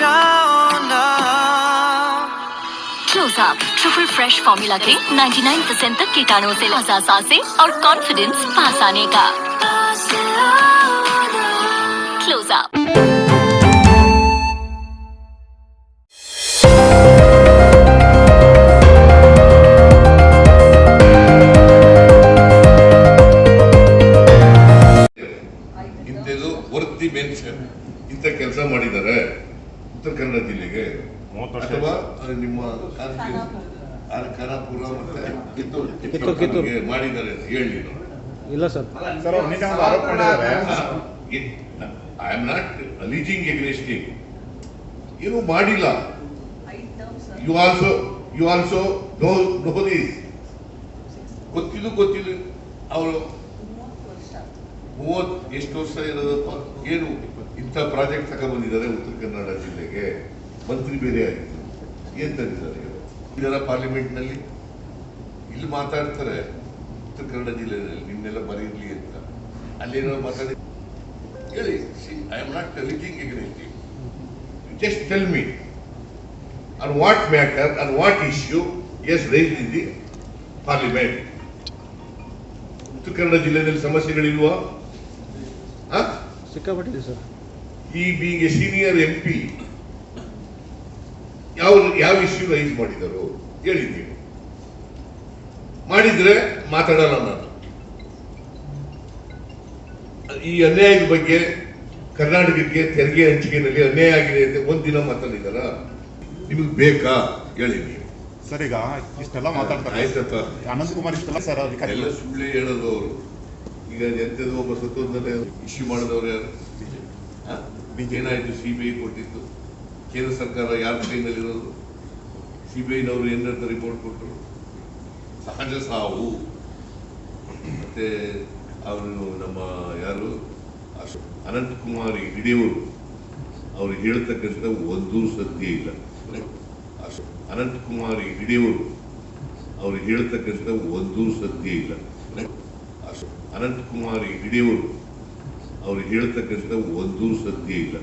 जाओ ना close up triple fresh formula के 99 परसेंट तक कीटाणुओं से लजा साँसें और कॉन्फिडेंस पास आने का। क्लोज अप ಕೆಲಸ ಮಾಡಿದ್ದಾರೆ ಉತ್ತರ ಕನ್ನಡ ಜಿಲ್ಲೆಗೆ ವರ್ಷ ಅಥವಾ ನಿಮ್ಮ ಖಾನಾಪುರ. ಮತ್ತೆ. ಮಾಡಿದ್ದಾರೆ ಅಂತ ಹೇಳಿ ಇಲ್ಲ ಸರ್. ಸರ್ ಅವ್ರು ಒಂದು ಆರೋಪ ಮಾಡಿದ್ದಾರೆ. I am not alleging against ಏನು ಮಾಡಿಲ್ಲ. You also you also know know this ಗೊತ್ತಿದ್ದು ಗೊತ್ತಿಲ್ಲ. ಅವರು ಮೂವತ್ತು ಎಷ್ಟು ವರ್ಷ ಇರೋದಪ್ಪ? ಏನು? ಇಂಥ ಪ್ರಾಜೆಕ್ಟ್ ತಗೊಂಡ್ಬಂದಿದ್ದಾರೆ ಉತ್ತರ ಕನ್ನಡ ಜಿಲ್ಲೆಗೆ. ಮಂತ್ರಿ ಬೇರೆ ಆಗಿತ್ತು ಏನ್ ತಂದಿದ್ದಾರೆ ಇದರ ಪಾರ್ಲಿಮೆಂಟ್ನಲ್ಲಿ ಇಲ್ಲಿ ಮಾತಾಡ್ತಾರೆ ಉತ್ತರ ಕನ್ನಡ ಜಿಲ್ಲೆಯಲ್ಲಿ, ನಿನ್ನೆಲ್ಲ ಬರೀರ್ಲಿ ಅಂತ. ಅಲ್ಲೇನೋ ಮಾತಾಡಿ ಹೇಳಿ I am not alleging against just tell me on what matter on what issue is raise in the parliament Uttara Kannada ಜಿಲ್ಲೆಯಲ್ಲಿ ಸಮಸ್ಯೆಗಳಿಲ್ವಾ? ಸಿಕ್ಕಾಪಟ್ಟಿದೆ ಸರ್ ಈ being a senior M P ಯಾವ ಯಾವ ಇಶ್ಯೂ ರೈಸ್ ಮಾಡಿದರು ಹೇಳಿದ್ದೀನಿ ಮಾಡಿದ್ರೆ ಮಾತಾಡಲ್ಲ ನಾನು. ಈ ಅನ್ಯಾಯದ ಬಗ್ಗೆ ಕರ್ನಾಟಕಕ್ಕೆ ತೆರಿಗೆ ಹಂಚಿಕೆಯಲ್ಲಿ ಅನ್ಯಾಯ ಆಗಿದೆ ಅಂತ ಒಂದಿನ ಮಾತಾಡಿದಾರ? ನಿಮಗೆ ಬೇಕಾ? ಹೇಳಿ ನೀವು ಸರ್ ಈಗ ಇಷ್ಟೆಲ್ಲ ಮಾತಾಡ್ತಾರೆ. ಆಯ್ತಪ್ಪ. ಅನಂತ್ ಕುಮಾರ್ ಇಷ್ಟೆಲ್ಲ ಸರ್ ಎಲ್ಲ ಸುಳ್ಳು ಹೇಳೋದು ಅವರು. ಈಗ ಎಂಥದ್ದು ಒಬ್ಬ ಸತ್ತೋದ್ಮೇಲೆ ಇಶ್ಯೂ ಮಾಡಿದವರು ಯಾರು? ಏನಾಯ್ತು? ಸಿ ಬಿ ಐ ಕೊಟ್ಟಿತ್ತು ಕೇಂದ್ರ ಸರ್ಕಾರ ಯಾರ ಕೈನಲ್ಲಿರೋದು? ಸಿ ಬಿ ಐನವರು ಏನಂತ ರಿಪೋರ್ಟ್ ಕೊಟ್ಟರು? ಸಹಜ ಸಾವು. ಮತ್ತೆ ಅವರು ನಮ್ಮ ಯಾರು? ಅನಂತಕುಮಾರ್ ಅನಂತ್ ಕುಮಾರ್ ಹಿಡಿಯವರು ಅವ್ರು ಹೇಳ್ತಕ್ಕಂಥ ಒಂದೂ ಸತ್ಯ ಇಲ್ಲ. ಅನಂತಕುಮಾರ್ ಅನಂತ್ ಕುಮಾರ್ ಹಿಡಿಯವರು ಅವ್ರು ಹೇಳ್ತಕ್ಕಂಥ ಒಂದೂ ಸತ್ಯ ಇಲ್ಲ. ಅನಂತಕುಮಾರ್ ಅನಂತ್ ಕುಮಾರ್ ಹಿಡಿಯವರು ಅವ್ರು ಹೇಳ್ತಕ್ಕಂಥ ಒಂದೂ ಸತ್ಯ ಇಲ್ಲ.